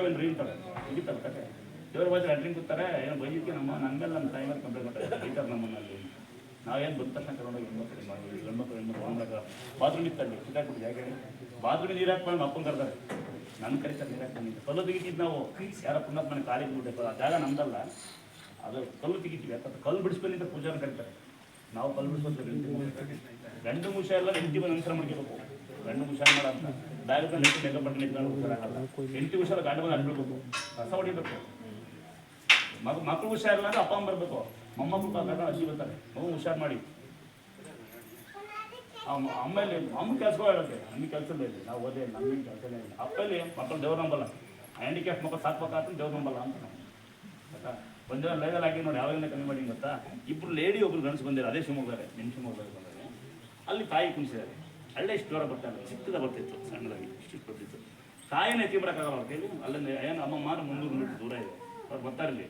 ಏನು ರೀ ಅಂತಾರೆ ಮುಗಿತಾರೆ ಕತೆ. ದೇವ್ರ ಬಾಜು ಲ್ಯಾಟ್ರಿನ್ ಕೂತಾರೆ, ಏನು ಬೈಯಕ್ಕೆ ನಮ್ಮ? ನನ್ನ ಮೇಲೆ ನಮ್ಮ ತಾಯಿ ಮೇಲೆ ಕಂಪ್ಲೇಂಟ್ ಕೊಟ್ಟಾರೆ ಬೈತಾರೆ ನಮ್ಮನ್ನಲ್ಲಿ. ನಾವೇನು ಬಂದ ತಕ್ಷಣ ಕರ್ಕೊಂಡೋಗಿ ಹೆಣ್ಮಕ್ಳು ಮಾಡಿ ಹೆಣ್ಮಕ್ಳು ಹೆಣ್ಮಕ್ಳು ಬಂದಾಗ ಬಾತ್ರೂಮ್ ಇತ್ತಲ್ಲಿ ಸಿಕ್ಕಾಕ್ಬಿಟ್ಟು ಯಾಕೆ ಬಾತ್ರೂಮ್ ನೀರು ಹಾಕ್ಕೊಂಡು ನಮ್ಮ ಅಪ್ಪನ ಕರ್ತಾರೆ ನನ್ನ ಕರಿತಾರೆ ನೀರು ಹಾಕ್ಕೊಂಡು ಕಲ್ಲು ತೆಗಿತಿದ್ದು ನಾವು. ಯಾರ ಪುಣ್ಯಾತ್ಮನ ಕಾಲಿಗೆ ಬಿಟ್ಟೆ ಆ ಜಾಗ ನಮ್ದಲ್ಲ. ಅದು ಕಲ್ಲು ತೆಗಿತೀವಿ. ಯಾಕಂದ್ರೆ ಕಲ್ಲು ಬಿಡಿಸ್ಕೊಂಡಿದ್ದ ಪೂಜಾನ ಕರೀತಾರೆ. ನಾವು ಕಲ್ಲು ಬಿಡಿಸ್ಬೇಕು ಗಂಡು ಮುಷ ಎಲ್ಲ ಹೆಂಡತಿ ಬಂದು ಅನುಸರ ಮಾಡ್ಕೋಬೇಕು. ಗಂಡು ಮುಷ ಮಾಡ ನೆಗ ಬಟ್ಟೆ ನಿಂತ್ಕೊಂಡು ಹೋಗ್ತಾರಲ್ಲ ಹೆಂಡತಿ ಹುಷಾರ ಗಂಡು ಬಂದು ಅನ್ಬಿಡ್ಬೇಕು. ಕಸ ಹೊಡಿಬೇಕು. ಮಗ, ಮಕ್ಳು ಹುಷಾರಿಲ್ಲ ಅಂದ್ರೆ ಅಪ್ಪ ಅಮ್ಮ ಬರಬೇಕು. ಮೊಮ್ಮಕ್ಕಳು ಕರ್ಕೊಂಡು ಅಜ್ಜಿ ಬರ್ತಾರೆ. ಮಗು ಹುಷಾರು ಮಾಡಿ. ಅಮ್ಮಲ್ಲಿ, ಅಮ್ಮ ಕೆಲಸ ಹೇಳುತ್ತೆ ಅಮ್ಮ ಕೆಲಸ ಇಲ್ಲ ನಾವು ಓದೇ ನಮ್ಗೇನು ಕೆಲಸನೇ ಇಲ್ಲ. ಅಪ್ಪಲ್ಲಿ ಮಕ್ಕಳು ದೇವ್ರ ನಂಬಲ್ಲ. ಹ್ಯಾಂಡಿಕ್ಯಾಪ್ ಮಕ್ಕಳು ಸಾಕ್ಬೇಕಾದ್ರೆ ದೇವ್ರ ನಂಬಲ್ಲ ಅಂತ ಒಂದು ಜನ ಲೈವಲ್ಲಿ ಹಾಕಿ ನೋಡಿ ಯಾವಾಗಿಂದ ಕಮ್ಮಿ ಮಾಡಿ ಗೊತ್ತಾ? ಇಬ್ರು ಲೇಡಿ ಒಬ್ರು ಗಂಡಸು ಬಂದಿರ ಅದೇ ಶಿವಮೊಗ್ಗದಲ್ಲಿ ನಿಮ್ಮ ಶಿವಮೊಗ್ಗದಲ್ಲಿ ಬಂದರೆ ಅಲ್ಲಿ ತಾಯಿ ಕುಣಿಸಿದ್ದಾರೆ. ಅಲ್ಲೇ ಇಷ್ಟು ದೂರ ಬರ್ತಾರೆ ಚಿಕ್ಕದ ಬರ್ತಿತ್ತು, ಸಣ್ಣದಾಗಿ, ಇಷ್ಟು ಬರ್ತಿತ್ತು. ತಾಯಿನ ಎತ್ತಿ ಬರೋಕ್ಕಾಗಲ್ಲ ಕೈಲಿ. ಅಲ್ಲಿಂದ ಏನು ಅಮ್ಮ ಮಾರು ಮುಂದೂರು ಮೀಟರ್ ದೂರ ಇದೆ. ಅವ್ರು ಬರ್ತಾರೆ ಇಲ್ಲಿ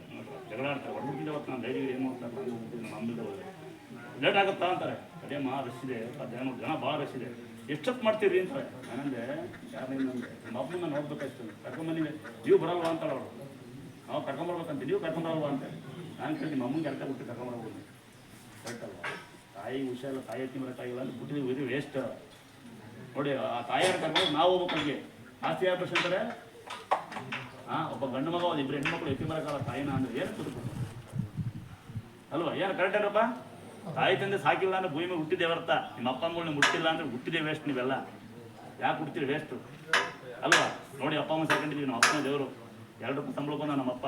ಜಗಳ ಆಡ್ತಾರೆ. ಹೊಡ್ಬಿಟ್ಟಿದ್ದೆ ಅವತ್ತು ನಾನು ಡೈರಿ ಏನು ಮಾಡ್ತಾರೆ ನಮ್ಮ ಅಂಬಿದ ಲೇಟ್ ಆಗುತ್ತಾ ಅಂತಾರೆ. ಅದೇಮ್ಮ ರಶ್ ಇದೆ. ಹದಿನೈದು ಜನ ಭಾಳ ರಶ್ ಇದೆ. ಎಷ್ಟೊತ್ತು ಮಾಡ್ತೀರಿ ಅಂತಾರೆ ನಾನಂದೆ ಯಾರು ನಂದೆ ನಮ್ಮ ಅಮ್ಮನ ನೋಡ್ಬೇಕಾಯ್ತು ನೀವು ಬರಲ್ವಾ ಅಂತಾಳೆ ಅವಳು. ನಾವು ಕರ್ಕೊಂಬರ್ಬೇಕಂತ ನೀವು ಕರ್ಕೊಂಬರಲ್ವಾ ಅಂತ ನಾನು ಕೇಳಿ ನಿಮ್ಮ ಅಮ್ಮಂಗೆ ಅರ್ಥ ಬಿಟ್ಟು ಕರ್ಕೊಂಬರ್ಬೋದು ಕರೆಕ್ಟ್ ಅಲ್ವಾ? ತಾಯಿ ಹುಷಾರಿಲ್ಲ ತಾಯಿ ಎತ್ತಿ ಬರೋಕ್ಕಾಗಿಲ್ಲ ಅಂತ ಬಿಟ್ಟಿದ್ದೀವಿ ಇದು ವೇಸ್ಟ್ ನೋಡಿ, ಆ ತಾಯಿಯವ್ರ ಕರ್ಕೊಂಡು ನಾವು ಹೋಗ್ಬೇಕು ಆಸ್ತಿ ಯಾರು ಅಂತಾರೆ? ಹಾಂ ಒಬ್ಬ ಗಂಡು ಮಗ, ಒಂದು ಇಬ್ಬರು ಹೆಣ್ಮಕ್ಳು ಎತ್ತಿ ಮರಕಾಲ ತಾಯಿನ ಅಂದ್ರೆ ಏನು ಕುದುಕು ಅಲ್ವಾ? ಏನು ಕರೆಕ್ಟ್ ಏನಪ್ಪ? ತಾಯಿ ತಂದೆ ಸಾಕಿಲ್ಲ ಅಂದ್ರೆ ಭೂಮಿ ಹುಟ್ಟಿದೆ ವ್ಯರ್ಥ. ನಿಮ್ಮ ಅಪ್ಪ ಅಮ್ಮಗಳನ್ನ ಹುಟ್ಟಿಲ್ಲ ಅಂದ್ರೆ ಹುಟ್ಟಿದೆ ವೇಸ್ಟ್ ನೀವೆಲ್ಲ. ಯಾಕೆ ಹುಡ್ತೀರಿ ವೇಸ್ಟು ಅಲ್ವಾ? ನೋಡಿ, ಅಪ್ಪ ಅಮ್ಮ ಸಾಕೊಂಡಿದ್ದೀವಿ, ನಮ್ಮ ಅಪ್ಪನ ದೇವರು. ಎರಡು ರೂಪಾಯಿ ಸಂಬಳ ಬಂದ ನಮ್ಮಪ್ಪ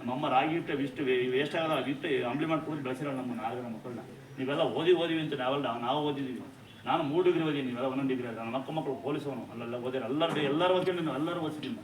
ನಮ್ಮಮ್ಮ ರಾಗಿ ಹಿಟ್ಟು ಇಷ್ಟು ವೇಸ್ಟ್ ಆಗಲ್ಲ ಇಟ್ಟು ಅಂಬ್ಲಿ ಮಾಡ್ಕೊಂಡು ಕುಡಿದು ಬೆಳೆಸಿರೋ ನಮ್ಮ ನಾಲ್ಕು ನಮ್ಮ ಮಕ್ಕಳನ್ನ. ನೀವೆಲ್ಲ ಓದಿ ಓದಿವಿ ಅಂತ ನಾವೆಲ್ಲ ನಾವು ಓದಿದ್ದೀವಿ ನಾನು ಮೂರು ಡಿಗ್ರಿ ಓದಿ ನೀವೆಲ್ಲ ಒಂದೊಂದು ಡಿಗ್ರಿ ನಮ್ಮ ಅಕ್ಕ ಮಕ್ಕಳು ಪೊಲೀಸವನು ಅಲ್ಲೆಲ್ಲ ಓದಿರ ಎಲ್ಲರೂ ಎಲ್ಲರೂ ಓದ್ಕೊಂಡು ಎಲ್ಲರೂ ಓದಿದ್ದೀನಿ